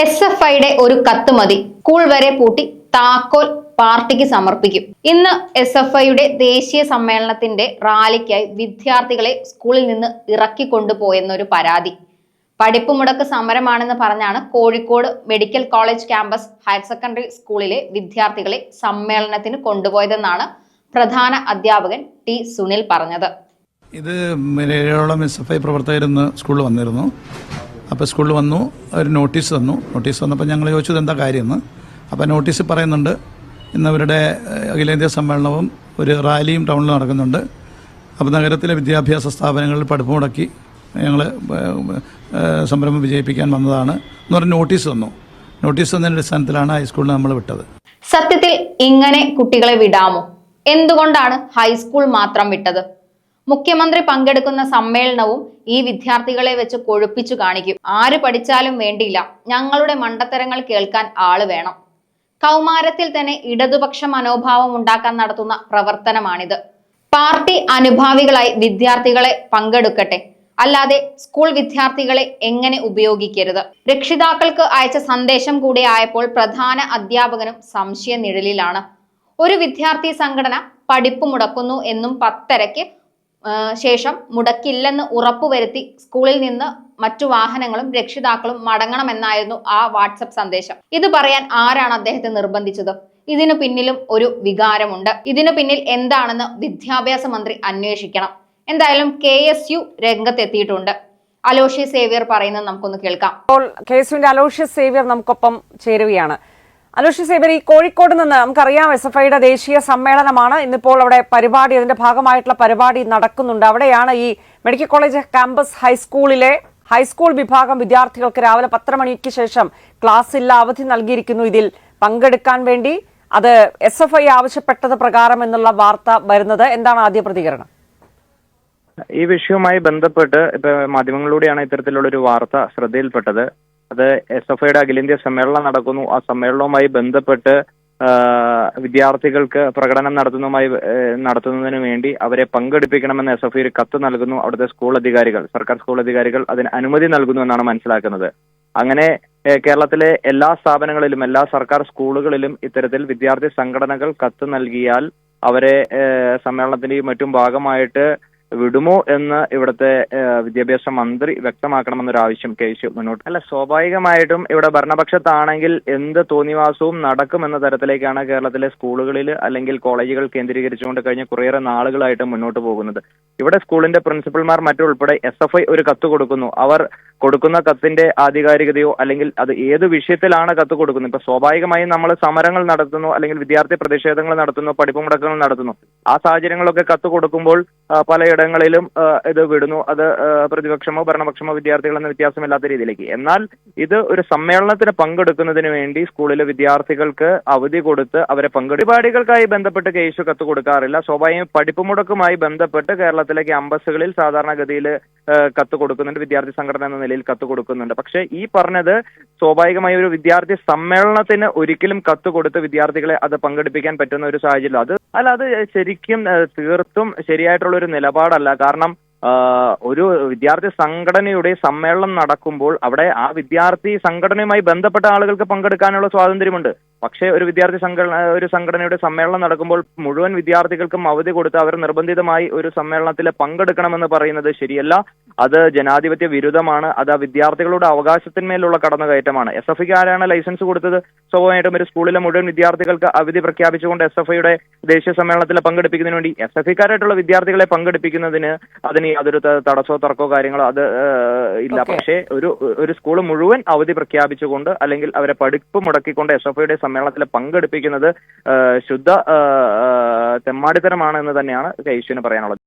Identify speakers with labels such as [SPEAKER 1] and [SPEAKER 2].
[SPEAKER 1] S F ഐയുടെ ഒരു കത്ത് മതി. സ്കൂൾ വരെ പൂട്ടി താക്കോൽ പാർട്ടിക്ക് സമർപ്പിക്കും. ഇന്ന് എസ് എഫ് ഐയുടെ ദേശീയ സമ്മേളനത്തിന്റെ റാലിക്കായി വിദ്യാർത്ഥികളെ സ്കൂളിൽ നിന്ന് ഇറക്കി കൊണ്ടുപോയെന്നൊരു പരാതി. പഠിപ്പ് മുടക്ക് സമരമാണെന്ന് പറഞ്ഞാണ് Kozhikode medical college campus higher secondary സ്കൂളിലെ വിദ്യാർത്ഥികളെ സമ്മേളനത്തിന് കൊണ്ടുപോയതെന്നാണ് പ്രധാന അധ്യാപകൻ ടി സുനിൽ പറഞ്ഞത്.
[SPEAKER 2] ഇത് ഏഴോളം എസ് എഫ് ഐ പ്രവർത്തകരെന്ന് സ്കൂളിൽ വന്നിരുന്നു. അപ്പോൾ സ്കൂളിൽ വന്നു ഒരു നോട്ടീസ് തന്നു. നോട്ടീസ് വന്നപ്പോൾ ഞങ്ങൾ ചോദിച്ചത് എന്താ കാര്യമെന്ന്. അപ്പോൾ നോട്ടീസ് പറയുന്നുണ്ട് ഇന്നവരുടെ അഖിലേന്ത്യാ സമ്മേളനവും ഒരു റാലിയും ടൗണിൽ നടക്കുന്നുണ്ട്. അപ്പോൾ നഗരത്തിലെ വിദ്യാഭ്യാസ സ്ഥാപനങ്ങളിൽ പഠിപ്പ് മുടക്കി ഞങ്ങൾ സംരംഭം വിജയിപ്പിക്കാൻ വന്നതാണ് എന്ന് പറഞ്ഞ നോട്ടീസ് തന്നു. നോട്ടീസ് തന്നതിന്റെ അടിസ്ഥാനത്തിലാണ് ഹൈസ്കൂളിൽ നമ്മൾ വിട്ടത്.
[SPEAKER 1] സത്യത്തിൽ ഇങ്ങനെ കുട്ടികളെ വിടാമോ? എന്തുകൊണ്ടാണ് ഹൈസ്കൂൾ മാത്രം വിട്ടത്? മുഖ്യമന്ത്രി പങ്കെടുക്കുന്ന സമ്മേളനവും ഈ വിദ്യാർത്ഥികളെ വെച്ച് കൊഴുപ്പിച്ചു കാണിക്കും. ആര് പഠിച്ചാലും വേണ്ടിയില്ല. ഞങ്ങളുടെ മണ്ടത്തരങ്ങൾ കേൾക്കാൻ ആൾ വേണം. കൗമാരത്തിൽ തന്നെ ഇടതുപക്ഷ മനോഭാവം ഉണ്ടാക്കാൻ നടത്തുന്ന പ്രവർത്തനമാണിത്. പാർട്ടി അനുഭാവികളായി വിദ്യാർത്ഥികളെ പങ്കെടുക്കട്ടെ. അല്ലാതെ സ്കൂൾ വിദ്യാർത്ഥികളെ എങ്ങനെ ഉപയോഗിക്കരുത്? രക്ഷിതാക്കൾക്ക് അയച്ച സന്ദേശം കൂടി ആയപ്പോൾ പ്രധാന അധ്യാപകനും സംശയ നിഴലിലാണ് ഒരു വിദ്യാർത്ഥി സംഘടന പഠിപ്പ് മുടക്കുന്നു എന്നും പത്തരയ്ക്ക് ശേഷം മുടക്കില്ലെന്ന് ഉറപ്പുവരുത്തി സ്കൂളിൽ നിന്ന് മറ്റു വാഹനങ്ങളും രക്ഷിതാക്കളും മടങ്ങണമെന്നായിരുന്നു ആ വാട്സപ്പ് സന്ദേശം. ഇത് പറയാൻ ആരാണ് അദ്ദേഹത്തെ നിർബന്ധിച്ചത്? ഇതിനു പിന്നിലും ഒരു വികാരമുണ്ട്. ഇതിനു പിന്നിൽ എന്താണെന്ന് വിദ്യാഭ്യാസ മന്ത്രി അന്വേഷിക്കണം. എന്തായാലും കെ എസ് യു രംഗത്തെത്തിയിട്ടുണ്ട്. അലോഷ്യസ് സേവ്യർ പറയുന്നത് നമുക്കൊന്ന് കേൾക്കാം.
[SPEAKER 3] അപ്പോൾ കെ എസ് യുവിന്റെ അലോഷ്യസ് സേവ്യർ നമുക്കൊപ്പം ചേരുകയാണ്. അലോഷ്യസ് സേബരി കോഴിക്കോട് നിന്ന് നമുക്കറിയാം എസ് എഫ് ഐയുടെ ദേശീയ സമ്മേളനമാണ്. ഇന്നിപ്പോൾ അവിടെ പരിപാടി അതിന്റെ ഭാഗമായിട്ടുള്ള പരിപാടി നടക്കുന്നുണ്ട്. അവിടെയാണ് ഈ മെഡിക്കൽ കോളേജ് ക്യാമ്പസ് ഹൈസ്കൂളിലെ ഹൈസ്കൂൾ വിഭാഗം വിദ്യാർത്ഥികൾക്ക് രാവിലെ പത്തര മണിക്ക് ശേഷം ക്ലാസ് ഇല്ല അവധി നൽകിയിരിക്കുന്നു. ഇതിൽ പങ്കെടുക്കാൻ വേണ്ടി അത് എസ് എഫ് ഐ ആവശ്യപ്പെട്ടത് പ്രകാരം എന്നുള്ള വാർത്ത വരുന്നത്. എന്താണ് ആദ്യ പ്രതികരണം?
[SPEAKER 4] ഈ വിഷയവുമായി ബന്ധപ്പെട്ട് ഇപ്പൊ മാധ്യമങ്ങളിലൂടെയാണ് ഇത്തരത്തിലുള്ള ഒരു വാർത്ത ശ്രദ്ധയിൽപ്പെട്ടത്. അത് എസ് എഫ് ഐയുടെ അഖിലേന്ത്യാ സമ്മേളനം നടക്കുന്നു. ആ സമ്മേളനവുമായി ബന്ധപ്പെട്ട് വിദ്യാർത്ഥികൾക്ക് പ്രകടനം നടത്തുന്നതുമായി നടത്തുന്നതിനു വേണ്ടി അവരെ പങ്കെടുപ്പിക്കണമെന്ന് എസ് എഫ് ഐ കത്ത് നൽകുന്നു. അവിടുത്തെ സ്കൂൾ അധികാരികൾ സർക്കാർ സ്കൂൾ അധികാരികൾ അതിന് അനുമതി നൽകുന്നു എന്നാണ് മനസ്സിലാക്കുന്നത്. അങ്ങനെ കേരളത്തിലെ എല്ലാ സ്ഥാപനങ്ങളിലും എല്ലാ സർക്കാർ സ്കൂളുകളിലും ഇത്തരത്തിൽ വിദ്യാർത്ഥി സംഘടനകൾ കത്ത് നൽകിയാൽ അവരെ സമ്മേളനത്തിന്റെ സമ്മേളനത്തിന്റെയും മറ്റും ഭാഗമായിട്ട് വിടുമോ എന്ന് ഇവിടുത്തെ വിദ്യാഭ്യാസ മന്ത്രി വ്യക്തമാക്കണമെന്നൊരാവശ്യം കെ സി മുന്നോട്ട്. അല്ല സ്വാഭാവികമായിട്ടും ഇവിടെ ഭരണപക്ഷത്താണെങ്കിൽ എന്ത് തോന്നിവാസവും നടക്കുമെന്ന തരത്തിലേക്കാണ് കേരളത്തിലെ സ്കൂളുകളിൽ അല്ലെങ്കിൽ കോളേജുകൾ കേന്ദ്രീകരിച്ചുകൊണ്ട് കഴിഞ്ഞ കുറേയേറെ നാളുകളായിട്ട് മുന്നോട്ട് പോകുന്നത്. ഇവിടെ സ്കൂളിന്റെ പ്രിൻസിപ്പൽമാർ മറ്റുൾപ്പെടെ എസ് എഫ് ഐ ഒരു കത്ത് കൊടുക്കുന്നു. അവർ കൊടുക്കുന്ന കത്തിന്റെ ആധികാരികതയോ അല്ലെങ്കിൽ അത് ഏത് വിഷയത്തിലാണ് കത്ത് കൊടുക്കുന്നത്? ഇപ്പൊ സ്വാഭാവികമായും നമ്മൾ സമരങ്ങൾ നടത്തുന്നു അല്ലെങ്കിൽ വിദ്യാർത്ഥി പ്രതിഷേധങ്ങൾ നടത്തുന്നു പഠിപ്പ് മുടക്കങ്ങൾ നടത്തുന്നു. ആ സാഹചര്യങ്ങളൊക്കെ കത്ത് കൊടുക്കുമ്പോൾ പലയിടങ്ങളിലും ഇത് വിടുന്നു. അത് പ്രതിപക്ഷമോ ഭരണപക്ഷമോ വിദ്യാർത്ഥികൾ എന്ന വ്യത്യാസമില്ലാത്ത രീതിയിലേക്ക്. എന്നാൽ ഇത് ഒരു സമ്മേളനത്തിന് പങ്കെടുക്കുന്നതിന് വേണ്ടി സ്കൂളിലെ വിദ്യാർത്ഥികൾക്ക് അവധി കൊടുത്ത് അവരെ പങ്കെടുപാടികൾക്കായി ബന്ധപ്പെട്ട് കേസ് കത്ത് കൊടുക്കാറില്ല. സ്വാഭാവികം പഠിപ്പ് മുടക്കുമായി ബന്ധപ്പെട്ട് കേരളത്തിലെ ക്യാമ്പസുകളിൽ സാധാരണഗതിയിൽ കത്ത് കൊടുക്കുന്നുണ്ട് വിദ്യാർത്ഥി സംഘടന എന്ന നിലയിൽ കത്ത് കൊടുക്കുന്നുണ്ട് പക്ഷേ ഈ പറഞ്ഞത് സ്വാഭാവികമായി ഒരു വിദ്യാർത്ഥി സമ്മേളനത്തിന് ഒരിക്കലും കത്ത് കൊടുത്ത് വിദ്യാർത്ഥികളെ അത് പങ്കെടുപ്പിക്കാൻ പറ്റുന്ന ഒരു സാഹചര്യം അത് അല്ല അത് ശരിക്കും തീർത്തും ശരിയായിട്ടുള്ള ഒരു നിലപാടല്ല. കാരണം ഒരു വിദ്യാർത്ഥി സംഘടനയുടെ സമ്മേളനം നടക്കുമ്പോൾ അവിടെ ആ വിദ്യാർത്ഥി സംഘടനയുമായി ബന്ധപ്പെട്ട ആളുകൾക്ക് പങ്കെടുക്കാനുള്ള സ്വാതന്ത്ര്യമുണ്ട്. പക്ഷേ ഒരു വിദ്യാർത്ഥി സംഘടന ഒരു സംഘടനയുടെ സമ്മേളനം നടക്കുമ്പോൾ മുഴുവൻ വിദ്യാർത്ഥികൾക്കും അവധി കൊടുത്ത് അവർ നിർബന്ധിതമായി ഒരു സമ്മേളനത്തിൽ പങ്കെടുക്കണമെന്ന് പറയുന്നത് ശരിയല്ല. അത് ജനാധിപത്യ വിരുദ്ധമാണ്. അത് ആ വിദ്യാർത്ഥികളുടെ അവകാശത്തിന്മേലുള്ള കടന്നുകയറ്റമാണ്. എസ് എഫ് ആരാണ് ലൈസൻസ് കൊടുത്തത്? സ്വാഭാവികമായിട്ടും ഒരു സ്കൂളിലെ മുഴുവൻ വിദ്യാർത്ഥികൾക്ക് അവധി പ്രഖ്യാപിച്ചുകൊണ്ട് എസ് എഫ് ഐയുടെ ദേശീയ സമ്മേളനത്തിൽ പങ്കെടുപ്പിക്കുന്നതിന് വേണ്ടി എസ് എഫ് ഐക്കാരായിട്ടുള്ള വിദ്യാർത്ഥികളെ പങ്കെടുപ്പിക്കുന്നതിന് അതിന് യാതൊരു തടസ്സോ തർക്കോ തർക്കമോ കാര്യങ്ങളോ അത് ഇല്ല. പക്ഷേ ഒരു ഒരു സ്കൂൾ മുഴുവൻ അവധി പ്രഖ്യാപിച്ചുകൊണ്ട് അല്ലെങ്കിൽ അവരെ പഠിപ്പ് മുടക്കിക്കൊണ്ട് എസ് എഫ് ഐയുടെ സമ്മേളനത്തിൽ പങ്കെടുപ്പിക്കുന്നത് ശുദ്ധ തെമ്മാടിത്തരമാണ് എന്ന് തന്നെയാണ് കൈശ്വന് പറയാനുള്ളത്.